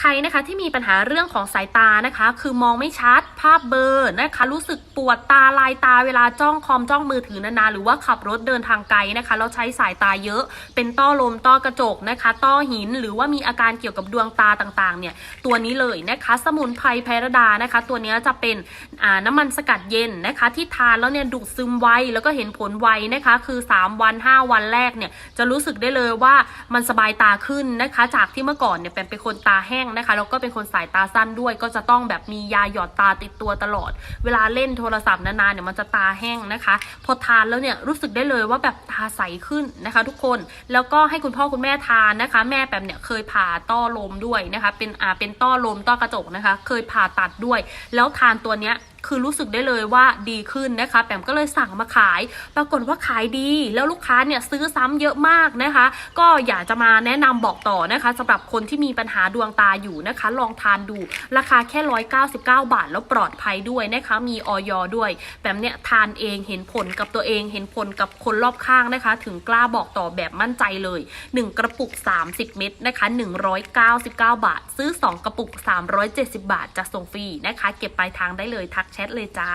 ใครนะคะที่มีปัญหาเรื่องของสายตานะคะ คือมองไม่ชัดภาพเบลอร์นะคะ รู้สึกปวดตาลายตาเวลาจ้องคอมจ้องมือถือนานๆหรือว่าขับรถเดินทางไกลนะคะแล้วใช้สายตาเยอะ เป็นต้อลมต้อกระจกนะคะ ต้อหินหรือว่ามีอาการเกี่ยวกับดวงตาต่างๆ เนี่ยตัวนี้เลยนะคะ สมุนไพรไพรดานะคะ ตัวนี้จะเป็นน้ำมันสกัดเย็นนะคะ ที่ทานแล้วเนี่ยดูดซึมไวแล้วก็เห็นผลไวนะคะ คือ 3 วัน 5 วันแรกเนี่ยจะรู้สึกได้เลยว่ามันสบายตาขึ้นนะคะ จากที่เมื่อก่อนเนี่ยแปมเป็นคนตาแห้งนะคะ แล้วก็เป็นคนสายตาสั้นด้วย ก็จะต้องแบบมียาหยอดตาติดตัวตลอด เวลาเล่นโทรศัพท์นานๆเนี่ยมันจะตาแห้งนะคะ พอทานแล้วเนี่ยรู้สึกได้เลยว่าแบบตาใสขึ้นนะคะ ทุกคนแล้วก็ให้คุณพ่อคุณแม่ทานนะคะ แม่แปมเนี่ยเคยผ่าต้อลมด้วยนะคะ เป็นอ่าเป็นต้อลมต้อกระจกนะคะ เคยผ่าตัดด้วย แล้วทานตัวเนี้ยคือรู้สึกได้เลยว่าดีขึ้นนะคะแปมก็เลยสั่งมาขาย ปรากฏว่าขายดี แล้วลูกค้าเนี่ยซื้อซ้ำเยอะมากนะคะ ก็อยากจะมาแนะนำบอกต่อนะคะสำหรับคนที่มีปัญหาดวงตาอยู่นะคะ ลองทานดูราคาแค่ 199 บาท แล้วปลอดภัยด้วยนะคะ มีออยด้วยแปมเนี่ยทานเองเห็นผลกับตัวเองเห็นผลกับคนรอบข้างนะคะ ถึงกล้าบอกต่อแบบมั่นใจเลย 1 กระปุก 30 เม็ดนะคะ 199 บาท ซื้อ 2 กระปุก 370 บาทจะส่งฟรีนะคะ เก็บปลายทางได้เลยทักแชทเลยจ้า